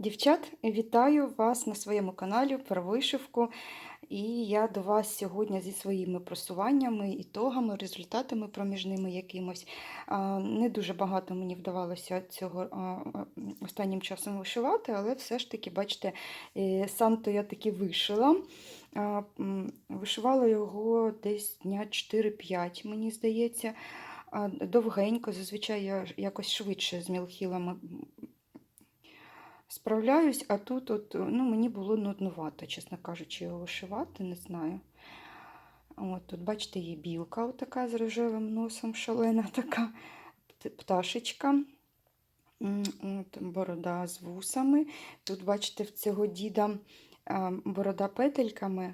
Дівчат, вітаю вас на своєму каналі про вишивку. І я до вас сьогодні зі своїми просуваннями, ітогами, результатами проміжними якимось. Не дуже багато мені вдавалося цього останнім часом вишивати, але все ж таки, бачите, е, сам-то я таки вишила. Вишивала його десь дня 4-5, мені здається. Довгенько, зазвичай я якось швидше з мілхілами справляюсь, а тут от, ну, мені було нуднувато, чесно кажучи, його вишивати, не знаю. От, Тут, бачите, є білка отака з рожевим носом, шалена така пташечка. От, Борода з вусами. Тут, бачите, в цього діда борода петельками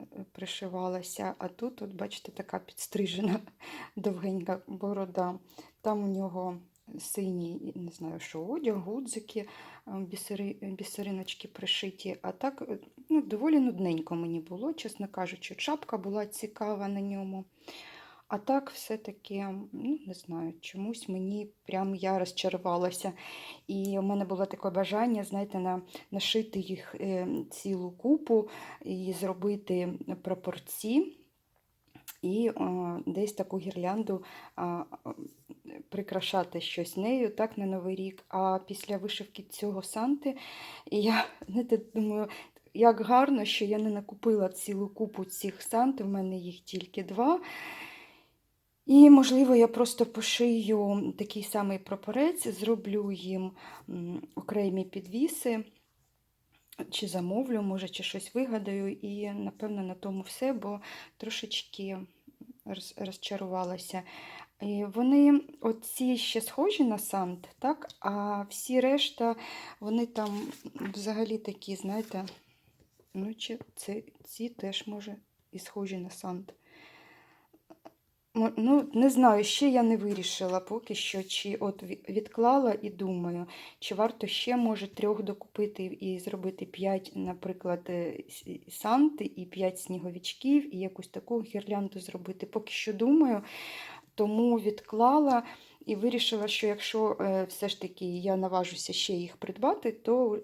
е, пришивалася, а тут, от, бачите, така підстрижена довгенька борода. Там у нього синій, не знаю, що одяг, гудзики, бісери, бісериночки пришиті. А так е, ну, доволі нудненько мені було, чесно кажучи, шапка була цікава на ньому. А так, все-таки, ну, не знаю, чомусь мені прям я розчарувалася. І у мене було таке бажання, знаєте, на, нашити їх е, цілу купу і зробити прапорці. І десь таку гірлянду прикрашати щось нею так на Новий рік. А після вишивки цього Санти я знаєте, думаю, як гарно, що я не накупила цілу купу цих Санти, в мене їх тільки два. І, можливо, я просто пошию такий самий прапорець, зроблю їм окремі підвіси, чи замовлю, може, чи щось вигадаю. І, напевно, на тому все, бо трошечки розчарувалася. І Вони оці ще схожі на сант, так? а всі решта, вони там взагалі такі, знаєте, ну, чи це, ці теж, може, і схожі на сант. Ну, Не знаю, ще я не вирішила поки що, чи от відклала і думаю, чи варто ще, може, трьох докупити і зробити п'ять, наприклад, е, санти і п'ять сніговичків, і якусь таку гірлянду зробити. Поки що думаю, тому відклала і вирішила, що якщо е, все ж таки я наважуся ще їх придбати, то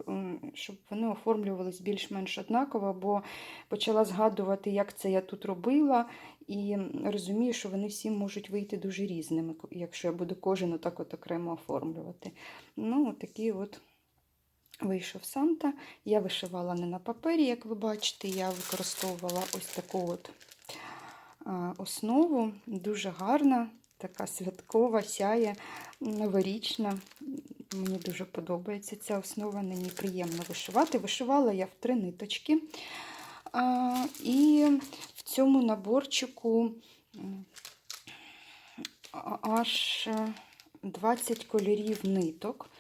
щоб вони оформлювались більш-менш однаково, бо почала згадувати, як це я тут робила, і розумію, що вони всі можуть вийти дуже різними, якщо я буду кожен отак от окремо оформлювати. Ну, такий от. Вийшов Санта. Я вишивала не на папері, як ви бачите, я використовувала ось таку от основу, дуже гарна, така святкова, сяє, новорічна. Мені дуже подобається ця основа, на приємно вишивати. Вишивала я в три ниточки. І цьому наборчику аж 20 кольорів ниток.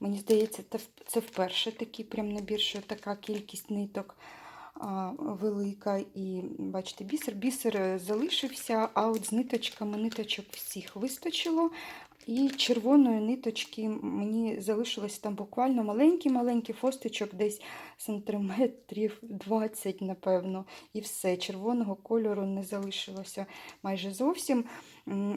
Мені здається, це вперше такий прям набір, що така кількість ниток велика. І бачите, бісер. Бісер е, залишився, а от з ниточками ниточок всіх вистачило. І червоної ниточки мені залишилось там буквально маленький-маленький фостичок, десь сантиметрів 20, напевно, і все. Червоного кольору не залишилося майже зовсім.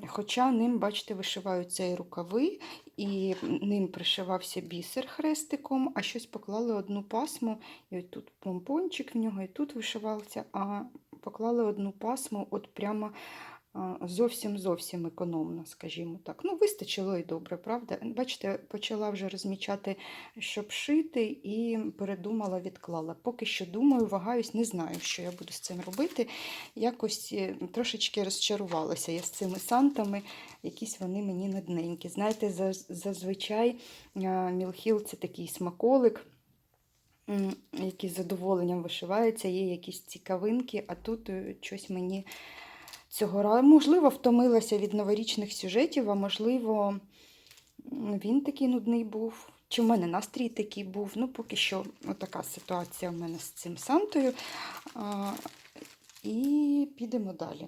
Хоча ним, бачите, вишиваються і рукави, і ним пришивався бісер хрестиком, а щось поклали одну пасму, і от тут помпончик в нього, і тут вишивався, а поклали одну пасму от прямо зовсім зовсім економно, скажімо так. Ну, вистачило і добре, правда? Бачите, почала вже розмічати, щоб шити, і передумала, відклала. Поки що думаю, вагаюсь, не знаю, що я буду з цим робити. Якось е, трошечки розчарувалася я з цими сантами, якісь вони мені нудненькі. Знаєте, зазвичай мілхіл це такий смаколик. Який з задоволенням вишивається, є якісь цікавинки, а тут е, щось мені цього разу. Можливо, втомилася від новорічних сюжетів, а можливо, він такий нудний був. Чи в мене настрій такий був. Ну, поки що така ситуація в мене з цим Сантою. А, І підемо далі.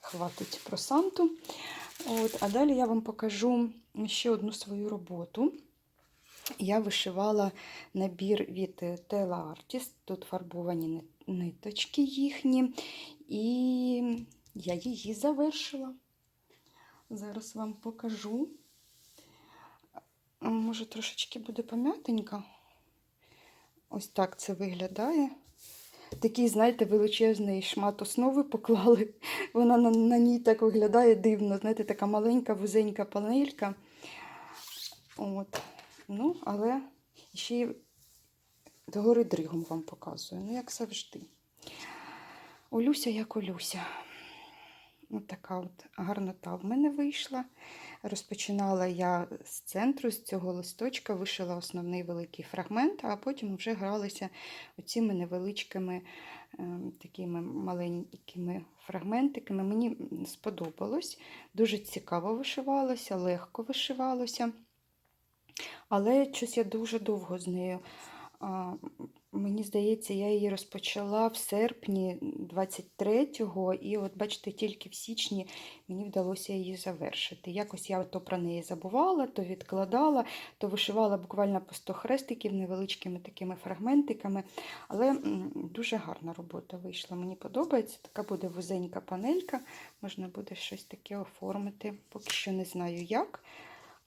Хватить про Санту. От, А далі я вам покажу ще одну свою роботу. Я вишивала набір від Tela Artist. Тут фарбовані ниточки їхні, і я її завершила. Зараз вам покажу. може трошечки буде пом'ятенька. Ось так це виглядає. Такий, знаєте, величезний шмат основи поклали. Вона на, на ній так виглядає дивно. Знаєте, така маленька, вузенька панелька. От. Ну, але ще й догори дригом вам показую. Ну, як завжди. Олюся, як Олюся. Ось така от гарнота в мене вийшла. Розпочинала я з центру, з цього листочка, вишила основний великий фрагмент, а потім вже гралася оціми невеличкими е, такими маленькими фрагментиками. Мені сподобалось, дуже цікаво вишивалося, легко вишивалося. Але щось я дуже довго з нею. Мені здається, я її розпочала в серпні 23-го, і от бачите, тільки в січні мені вдалося її завершити. Якось я то про неї забувала, то відкладала, то вишивала буквально по 100 хрестиків невеличкими такими фрагментиками. Але дуже гарна робота вийшла. Мені подобається. Така буде вузенька панелька, можна буде щось таке оформити. Поки що не знаю як.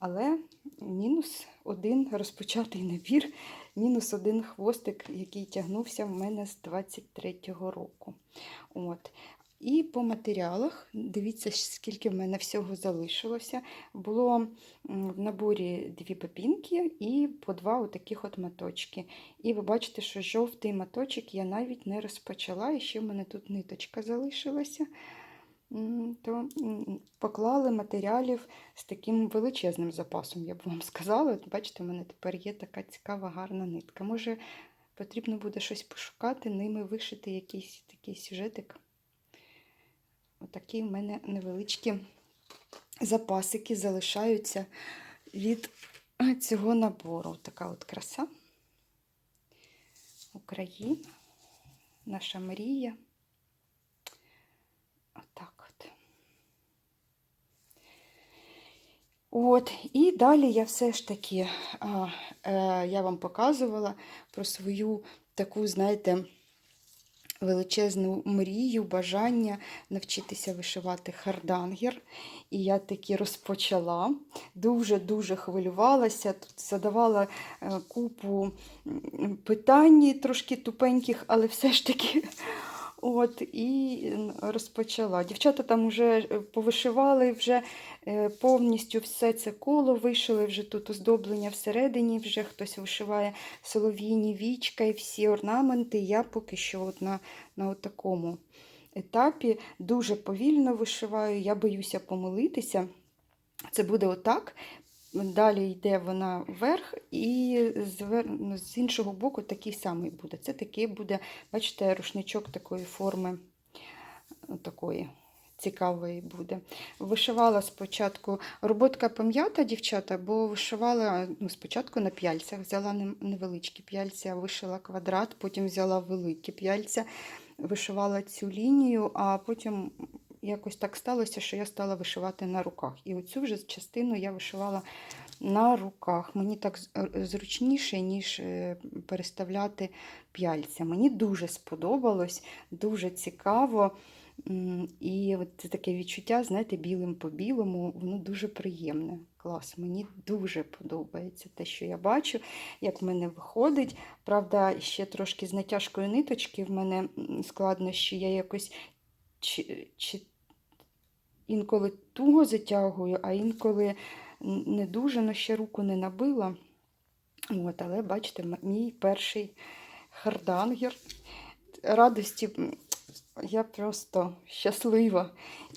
Але мінус один розпочатий набір, мінус один хвостик, який тягнувся в мене з 23-го року. От. І по матеріалах, дивіться, скільки в мене всього залишилося. Було в наборі дві пепінки і по два отаких от маточки. І ви бачите, що жовтий маточок я навіть не розпочала, і ще в мене тут ниточка залишилася. То поклали матеріалів з таким величезним запасом, я б вам сказала. От Бачите, у мене тепер є така цікава, гарна нитка. Може, потрібно буде щось пошукати, ними вишити якийсь такий сюжетик. Отакі в мене невеличкі запасики залишаються від цього набору. Така от краса. Україна, наша мрія. Отак от. От, і далі я все ж таки, а, е, я вам показувала про свою таку, знаєте, величезну мрію, бажання навчитися вишивати хардангер. І я таки розпочала. Дуже-дуже хвилювалася, тут задавала е, купу питань, трошки тупеньких, але все ж таки. От, і розпочала. Дівчата там вже е, повишивали, вже е, повністю все це коло вишили, вже тут оздоблення всередині, вже хтось вишиває солов'їні вічка і всі орнаменти. Я поки що от на, на такому етапі дуже повільно вишиваю, я боюся помилитися. Це буде отак. Далі йде вона вверх, і ну, з іншого боку такий самий буде. Це такий буде, бачите, рушничок такої форми, такої цікавої буде. Вишивала спочатку роботка пом'ята, дівчата, бо вишивала ну, спочатку на п'яльцях, взяла невеличкі п'яльця, вишила квадрат, потім взяла великі п'яльця, вишивала цю лінію, а потім якось так сталося, що я стала вишивати на руках. І оцю вже частину я вишивала на руках. Мені так е, зручніше, ніж е, переставляти п'яльця. Мені дуже сподобалось, дуже цікаво. І от це таке відчуття, знаєте, білим по білому, воно дуже приємне. Клас. Мені дуже подобається те, що я бачу, як в мене виходить. Правда, ще трошки з натяжкою ниточки в мене м, складнощі. Я якось чи, чи інколи туго затягую, а інколи не дуже, но ще руку не набила. От, але бачите, мій перший хардангер. Радості я просто щаслива.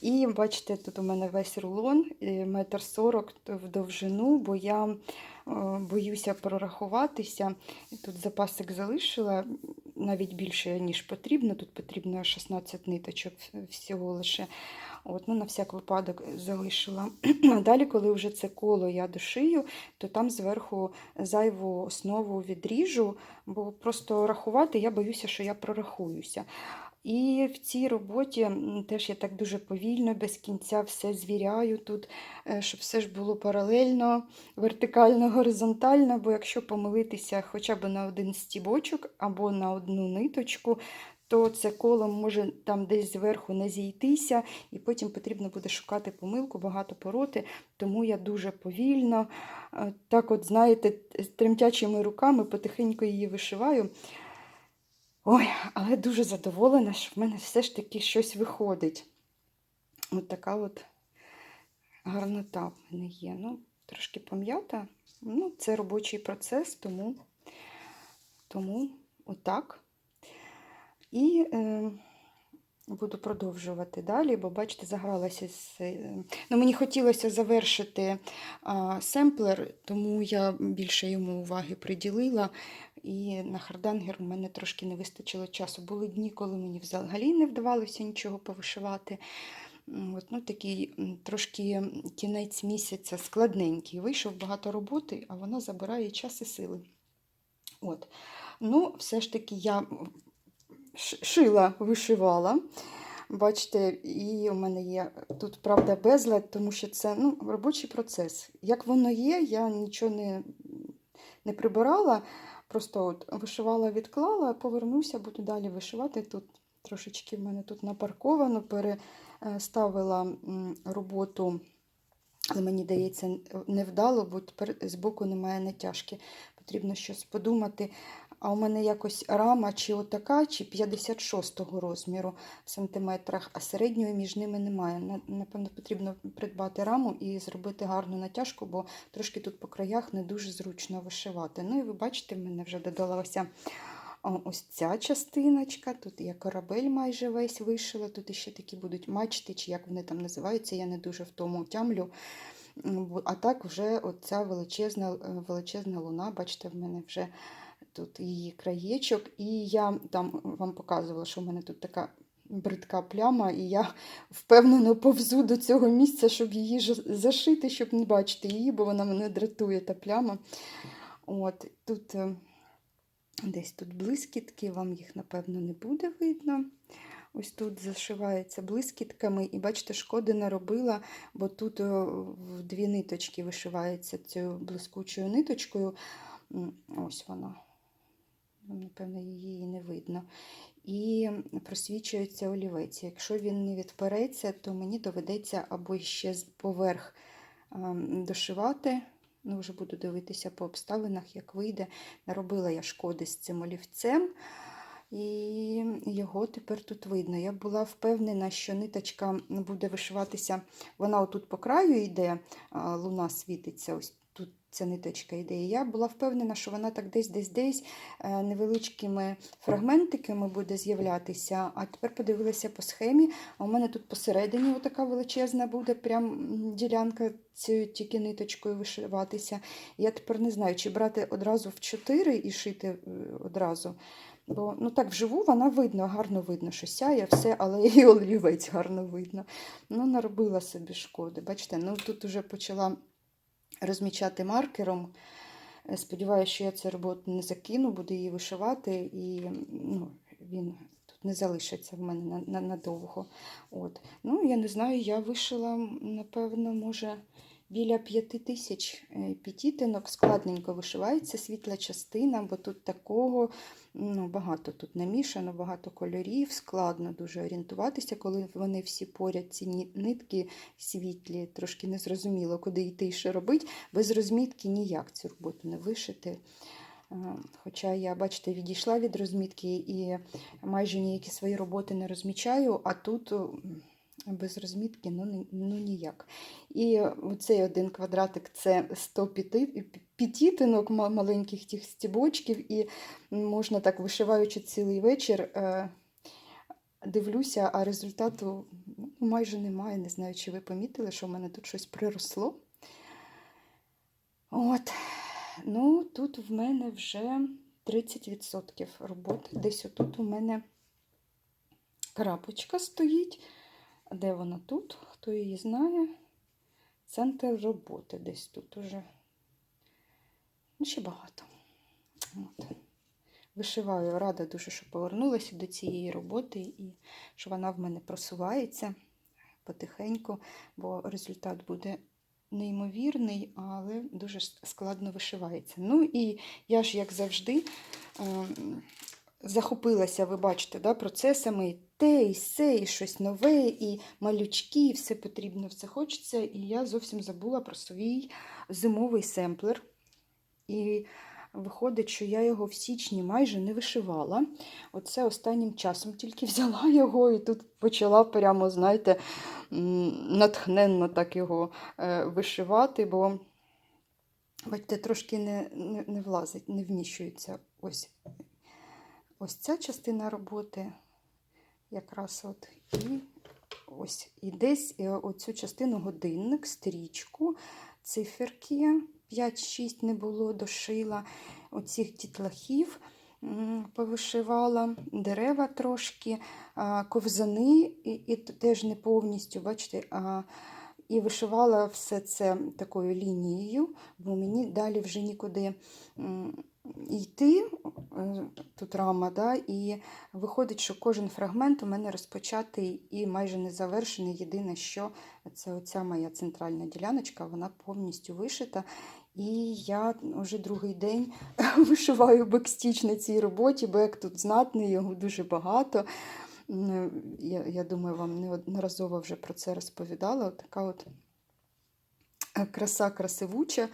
І бачите, тут у мене весь рулон, е, метр сорок в довжину, бо я е, боюся прорахуватися. Тут запасик залишила навіть більше, ніж потрібно. Тут потрібно 16 ниточок всього лише. От, ну, на всяк випадок залишила. А далі, коли вже це коло я дошию, то там зверху зайву основу відріжу, бо просто рахувати я боюся, що я прорахуюся. І в цій роботі теж я так дуже повільно, без кінця все звіряю тут, е, щоб все ж було паралельно, вертикально, горизонтально, бо якщо помилитися хоча б на один стібочок або на одну ниточку, то це коло може там десь зверху не зійтися, і потім потрібно буде шукати помилку, багато пороти. Тому я дуже повільно, е, так от, знаєте, тремтячими руками потихеньку її вишиваю. Ой, але дуже задоволена, що в мене все ж таки щось виходить. От така от гарнота в мене є. Ну, трошки пом'ята. Ну, це робочий процес, тому, тому отак. І е, буду продовжувати далі, бо, бачите, загралася з. е, Ну, мені хотілося завершити а, семплер, тому я більше йому уваги приділила. І на хардангер у мене трошки не вистачило часу. Були дні, коли мені взагалі не вдавалося нічого повишивати. От, ну, такий трошки кінець місяця складненький. Вийшов багато роботи, а вона забирає час і сили. От. Ну, все ж таки я шила, вишивала. Бачите, і у мене є тут, правда, безлад, тому що це ну, робочий процес. Як воно є, я нічого не, не прибирала. Просто от вишивала, відклала, повернуся, буду далі вишивати. Тут трошечки в мене тут напарковано, переставила роботу, але мені здається, невдало, бо тепер збоку немає натяжки. Потрібно щось подумати. А у мене якось рама чи отака, чи 56-го розміру в сантиметрах, а середньої між ними немає. Напевно, потрібно придбати раму і зробити гарну натяжку, бо трошки тут по краях не дуже зручно вишивати. Ну і ви бачите, в мене вже додалася ось ця частиночка. Тут я корабель майже весь вишила. Тут ще такі будуть мачти, чи як вони там називаються, я не дуже в тому тямлю. А так вже оця величезна, е, величезна луна, бачите, в мене вже тут її краєчок. І я там вам показувала, що в мене тут така бридка пляма, і я впевнено повзу до цього місця, щоб її зашити, щоб не бачити її, бо вона мене дратує, та пляма. От, тут е, десь тут блискітки, вам їх, напевно, не буде видно. Ось тут зашивається блискітками, і бачите, шкоди наробила, бо тут е, в дві ниточки вишивається цією блискучою ниточкою. Ось вона. Ну, Напевно, її і не видно. І просвічується олівець. Якщо він не відпереться, то мені доведеться або ще з- поверх ем, дошивати. Ну, вже буду дивитися по обставинах, як вийде. Наробила я шкоди з цим олівцем, і його тепер тут видно. Я була впевнена, що ниточка буде вишиватися, вона отут по краю йде, луна світиться, ось тут ця ниточка йде. І я була впевнена, що вона так десь-десь-десь е, невеличкими фрагментиками буде з'являтися. А тепер подивилася по схемі. А у мене тут посередині така величезна буде прям ділянка цією тільки ниточкою вишиватися. Я тепер не знаю, чи брати одразу в 4 і шити е, одразу. Бо ну так вживу вона видно, гарно видно, що сяє все, але і олівець гарно видно. Ну, наробила собі шкоди. Бачите, ну тут уже почала розмічати маркером. Е, Сподіваюся, що я цю роботу не закину, буду її вишивати, і ну, він тут не залишиться в мене на- на- надовго. От. Ну, я не знаю, я вишила, напевно, може, біля п'яти тисяч е, п'ятітинок. Складненько вишивається світла частина, бо тут такого ну, багато тут намішано, багато кольорів, складно дуже орієнтуватися, коли вони всі поряд, ці нитки світлі, трошки незрозуміло, куди йти і що робити. Без розмітки ніяк цю роботу не вишити. Е, Хоча я, бачите, відійшла від розмітки і майже ніякі свої роботи не розмічаю, а тут без розмітки ну, ну ніяк. І цей один квадратик це 100 піти- пітітинок маленьких тих стібочків, і можна так, вишиваючи цілий вечір, е, дивлюся, а результату ну, майже немає. Не знаю, чи ви помітили, що в мене тут щось приросло. От. Ну, тут в мене вже 30% роботи. Десь отут у мене крапочка стоїть. Де вона тут? Хто її знає? Центр роботи десь тут уже. Ну, ще багато. От. Вишиваю, рада дуже, що повернулася до цієї роботи і що вона в мене просувається потихеньку, бо результат буде неймовірний, але дуже складно вишивається. Ну і я ж, як завжди, ем, захопилася, ви бачите, да, процесами і те, і все, і щось нове, і малючки, і все потрібно, все хочеться. І я зовсім забула про свій зимовий семплер. І виходить, що я його в січні майже не вишивала. Оце останнім часом тільки взяла його і тут почала прямо, знаєте, натхненно так його е, вишивати, бо бачите, трошки не, не, не влазить, не вміщується ось, ось ця частина роботи. Якраз от і ось і десь е, оцю частину годинник, стрічку, циферки 5-6 не було, дошила оцих дітлахів повишивала, дерева трошки, ковзани, і, і теж не повністю, бачите, а, і вишивала все це такою лінією, бо мені далі вже нікуди йти. е, Тут рама, да, і виходить, що кожен фрагмент у мене розпочатий і майже не завершений. Єдине, що це оця моя центральна діляночка, вона повністю вишита. І я вже другий день вишиваю бекстіч на цій роботі, бек тут знатний, його дуже багато. Я, я думаю, вам неодноразово вже про це розповідала. От така от е, краса красивуча.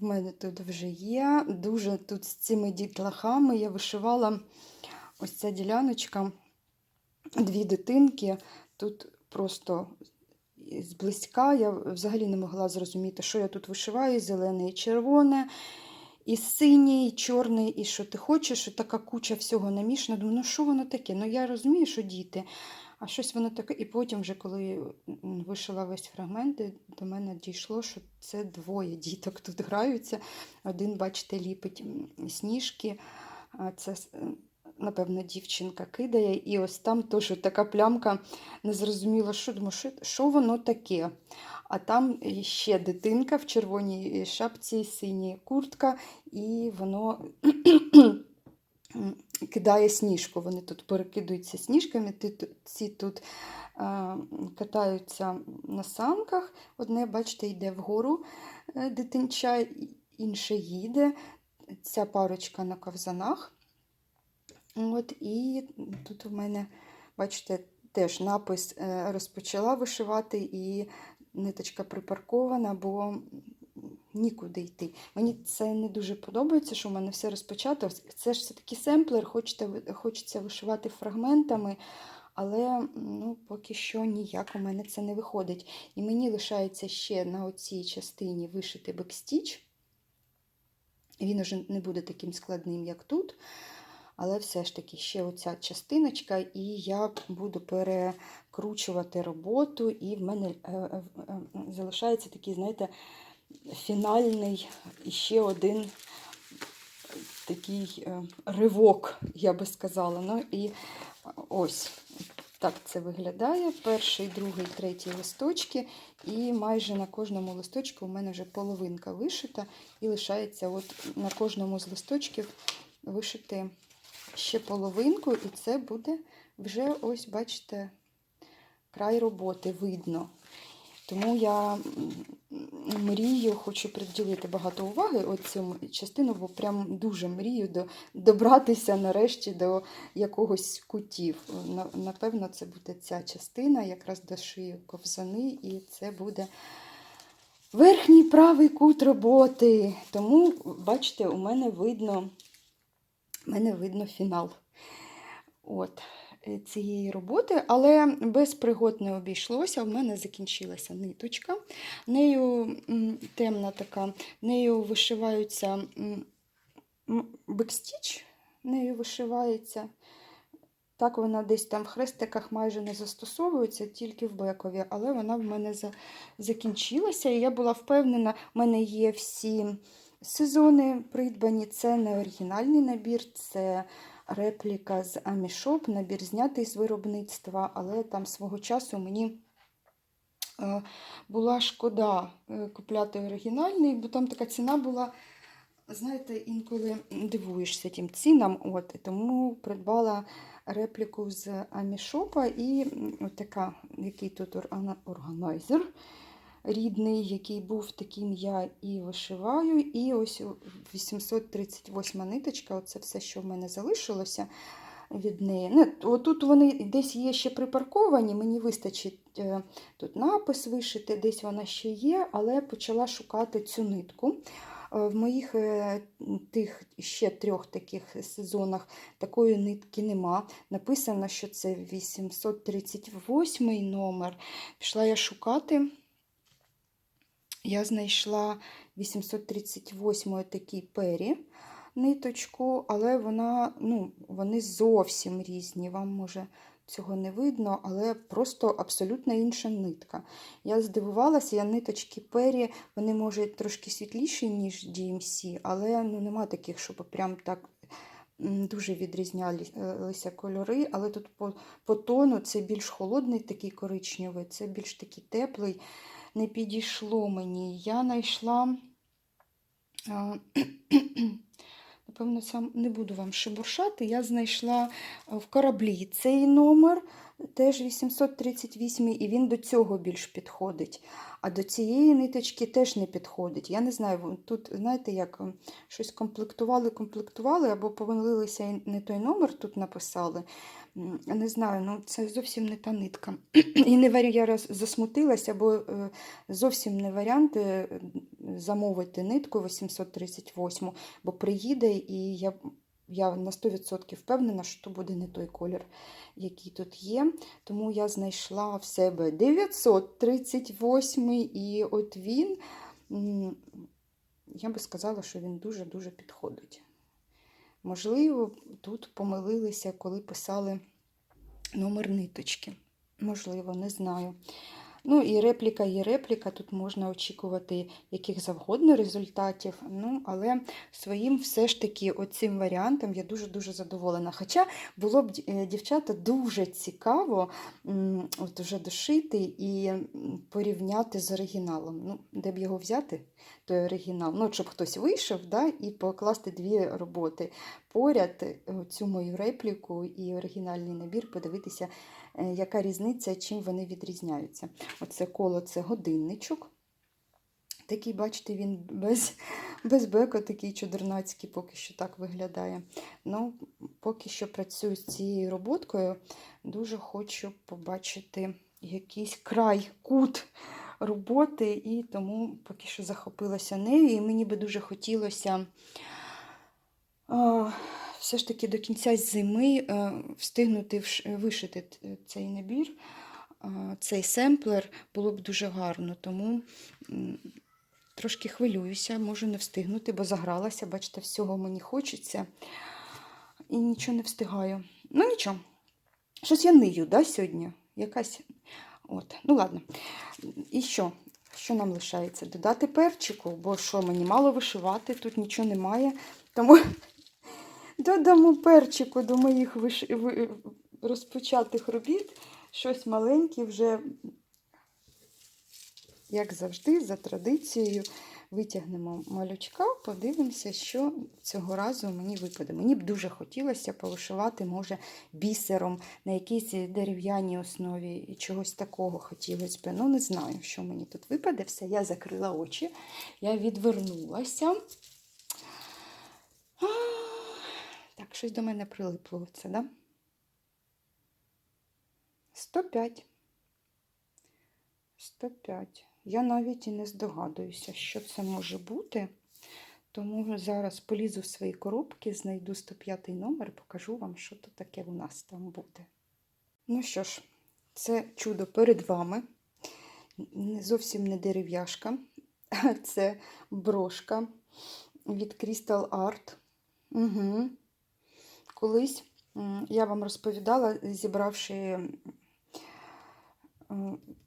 В мене тут вже є. Дуже тут з цими дітлахами я вишивала ось ця діляночка, дві дитинки. Тут просто зблизька я взагалі не могла зрозуміти, що я тут вишиваю, зелене і червоне, і синє, і чорне, і що ти хочеш, що така куча всього намішана. Думаю, ну що воно таке? Ну я розумію, що діти, а щось воно таке. І потім, вже, коли вишила весь фрагмент, до мене дійшло, що це двоє діток тут граються. Один, бачите, ліпить сніжки, а це, е, напевно, дівчинка кидає. І ось там теж така плямка, незрозуміло, що думаю, що, що воно таке. А там ще дитинка в червоній шапці, синій куртка, і воно кидає сніжку. Вони тут перекидуються сніжками, ці тут а, катаються на санках. Одне, бачите, йде вгору е, дитинча, інше їде. Ця парочка на ковзанах. От, і тут у мене, бачите, теж напис е, розпочала вишивати, і ниточка припаркована, бо нікуди йти. Мені це не дуже подобається, що в мене все розпочато. Це ж все-таки семплер, хочете, хочеться вишивати фрагментами, але ну, поки що ніяк у мене це не виходить. І мені лишається ще на оцій частині вишити бекстіч. Він уже не буде таким складним, як тут. Але все ж таки ще оця частиночка, і я буду перекручувати роботу, і в мене е, е, е, залишається такий, знаєте, фінальний ще один такий е, ривок, я би сказала. Ну і ось так це виглядає. Перший, другий, третій листочки. І майже на кожному листочку у мене вже половинка вишита, і лишається от на кожному з листочків вишити ще половинку, і це буде вже, ось, бачите, край роботи видно. Тому я мрію, хочу приділити багато уваги цю частину, бо прям дуже мрію до, добратися нарешті до якогось кутів. Напевно, це буде ця частина, якраз дошию ковзани, і це буде верхній правий кут роботи. Тому, бачите, у мене видно, у мене видно фінал. От цієї роботи, але без пригод не обійшлося. У мене закінчилася ниточка. Нею темна така, нею вишиваються бекстіч, нею вишивається. Так вона десь там в хрестиках майже не застосовується, тільки в бекові, але вона в мене за... закінчилася. І я була впевнена, в мене є всі сезони придбані. Це не оригінальний набір, це репліка з Амішоп, набір знятий з виробництва, але там свого часу мені е, була шкода е, купляти оригінальний, бо там така ціна була. Знаєте, інколи дивуєшся тим цінам, от, тому придбала репліку з Амішопа і от така, який тут органа- органайзер. Рідний, який був, таким я і вишиваю. І ось 838 ниточка, оце все, що в мене залишилося від неї. Ну, отут вони десь є ще припарковані, мені вистачить е, тут напис вишити, десь вона ще є, але почала шукати цю нитку. Е, В моїх е, тих ще трьох таких сезонах такої нитки нема. Написано, що це 838 номер. Пішла я шукати. Я знайшла 838 такий пері ниточку, але вона, ну, вони зовсім різні. Вам може цього не видно, але просто абсолютно інша нитка. Я здивувалася, я ниточки пері, вони можуть трошки світліші, ніж DMC, але ну, нема таких, щоб прям так дуже відрізнялися кольори. Але тут по, по тону це більш холодний, такий коричневий, це більш такий теплий. Не підійшло мені. Я знайшла. Напевно, сам не буду вам шебуршати. Я знайшла е, в кораблі цей номер, теж 838, і він до цього більш підходить. А до цієї ниточки теж не підходить. Я не знаю, тут, знаєте, як щось комплектували, комплектували, або помилилися і не той номер тут написали. Не знаю, ну це зовсім не та нитка. І не варі- я роз- засмутилася, бо е, зовсім не варіант е, замовити нитку 838, бо приїде, і я, я на 100% впевнена, що то буде не той колір, який тут є. Тому я знайшла в себе 938, і от він, я би сказала, що він дуже-дуже підходить. Можливо, тут помилилися, коли писали номер ниточки. Можливо, не знаю. Ну і репліка є репліка, тут можна очікувати яких завгодно результатів. Ну, але своїм все ж таки оцим варіантом я дуже-дуже задоволена. Хоча було б е, дівчата дуже цікаво от уже дошити і порівняти з оригіналом. Ну, де б його взяти, той оригінал. Ну, щоб хтось вийшов да, і покласти дві роботи поряд е, цю мою репліку і оригінальний набір, подивитися, яка різниця, чим вони відрізняються. Оце коло це годинничок. Такий, бачите, він без, без беку, такий чудернацький, поки що так виглядає. Ну, поки що працюю з цією роботкою, дуже хочу побачити якийсь край, кут роботи, і тому поки що захопилася нею. І мені би дуже хотілося а, все ж таки до кінця зими е, встигнути вишити цей набір, цей семплер було б дуже гарно. Тому трошки хвилююся, можу не встигнути, бо загралася, бачите, всього мені хочеться і нічого не встигаю. Ну нічого. Щось я нию, да, сьогодні? Якась. От, ну ладно. І що? Що нам лишається? Додати перчику, бо що, мені мало вишивати, тут нічого немає. Тому додамо перчику до моїх виш... розпочатих робіт. Щось маленьке вже, як завжди, за традицією, витягнемо малючка, подивимося, що цього разу мені випаде. Мені б дуже хотілося повишивати, може, бісером на якійсь дерев'яній основі і чогось такого хотілося б. Ну, не знаю, що мені тут випаде. Все, я закрила очі, я відвернулася. Щось до мене прилипло це, да? 105. 105. Я навіть і не здогадуюся, що це може бути. Тому зараз полізу в свої коробки, знайду 105 номер, покажу вам, що то таке у нас там буде. Ну що ж, це чудо перед вами. Зовсім не дерев'яшка, це брошка від Crystal Art. Угу. Колись я вам розповідала, зібравши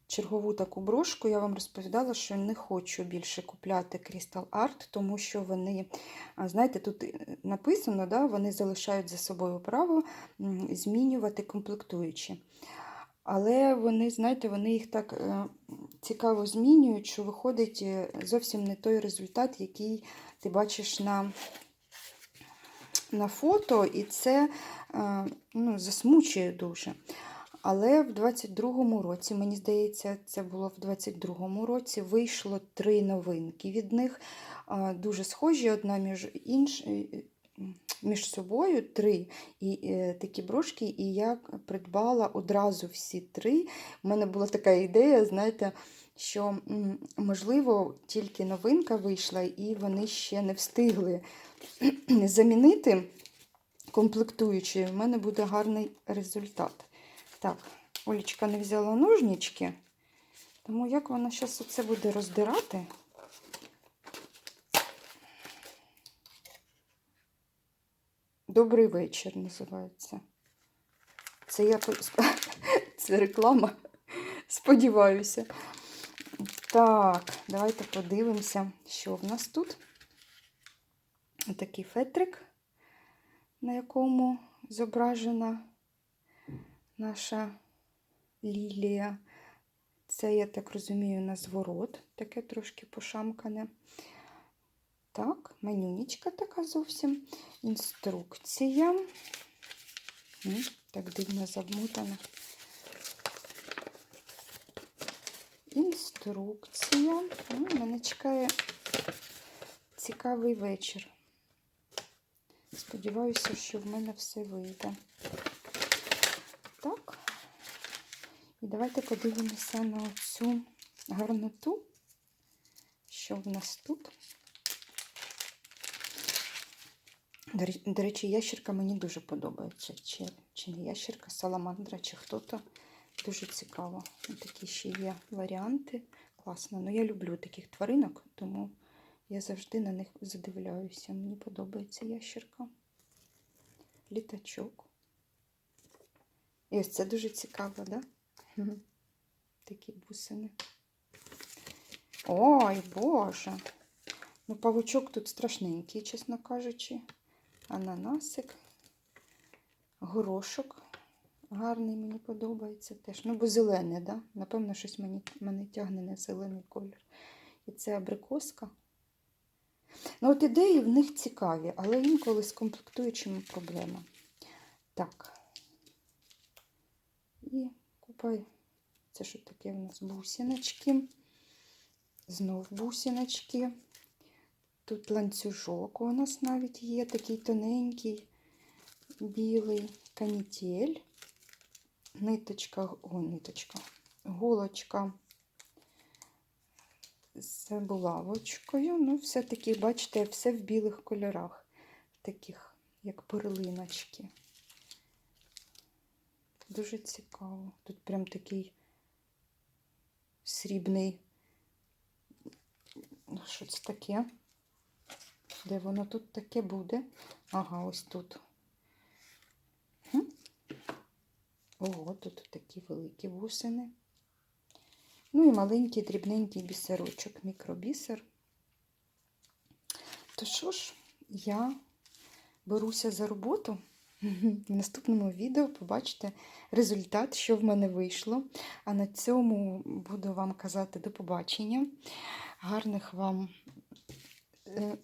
чергову таку брошку, я вам розповідала, що не хочу більше купляти Crystal Art, тому що вони, знаєте, тут е, написано, да, вони залишають за собою право змінювати комплектуючі. Але вони, знаєте, вони їх так е, цікаво змінюють, що виходить е, зовсім не той результат, який ти бачиш на, на фото, і це е, ну, засмучує дуже. Але в 22-му році, мені здається, це було в 22-му році, вийшло три новинки від них. Дуже схожі одна між інш... між собою три і, е, такі брошки, і я придбала одразу всі три. У мене була така ідея, знаєте, що можливо тільки новинка вийшла, і вони ще не встигли замінити комплектуючі. У мене буде гарний результат. Так, Олічка не взяла ножнички, тому як вона зараз оце буде роздирати? Добрий вечір називається. Це я це реклама. Сподіваюся. Так, давайте подивимося, що в нас тут. Такий фетрик, на якому зображена наша лілія. Це, я так розумію, на зворот, таке трошки пошамкане. Так, менюнічка така зовсім. Інструкція. Так дивно замотана. Інструкція. Мене чекає цікавий вечір. Сподіваюся, що в мене все вийде. Так. І давайте подивимося на цю гарноту, що в нас тут. До речі- ящерка мені дуже подобається. Чи, чи не ящерка, саламандра, чи хто-то. Дуже цікаво. Ось Такі ще є варіанти. Класно. Ну, я люблю таких тваринок, тому я завжди на них задивляюся. Мені подобається ящерка. Літачок. І ось це дуже цікаво? Да? Такі бусини. Ой, Боже. Ну, павучок тут страшненький, чесно кажучи. Ананасик, горошок. Гарний мені подобається теж. Ну, бо зелене, да? Напевно, щось мені, мене тягне на зелений колір. І це абрикоска. Ну, от ідеї в них цікаві, але інколи з комплектуючими проблема. Так. І купай. Це що таке у нас бусиночки. Знов бусиночки. Тут ланцюжок у нас навіть є, такий тоненький, білий канітель. Ниточка, о, ниточка, голочка з булавочкою. Ну, все-таки, бачите, все в білих кольорах, таких, як перлиночки. Дуже цікаво. Тут прям такий срібний. Ну, Що це таке? Де воно тут таке буде? Ага, ось тут. Ого, тут такі великі бусини. Ну і маленький дрібненький бісерочок, мікробісер. То що ж, я беруся за роботу. В наступному відео побачите результат, що в мене вийшло. А на цьому буду вам казати до побачення. Гарних вам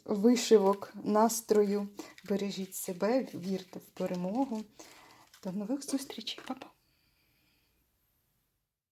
вишивок, настрою. Бережіть себе, вірте в перемогу. До нових зустрічей, Па-па!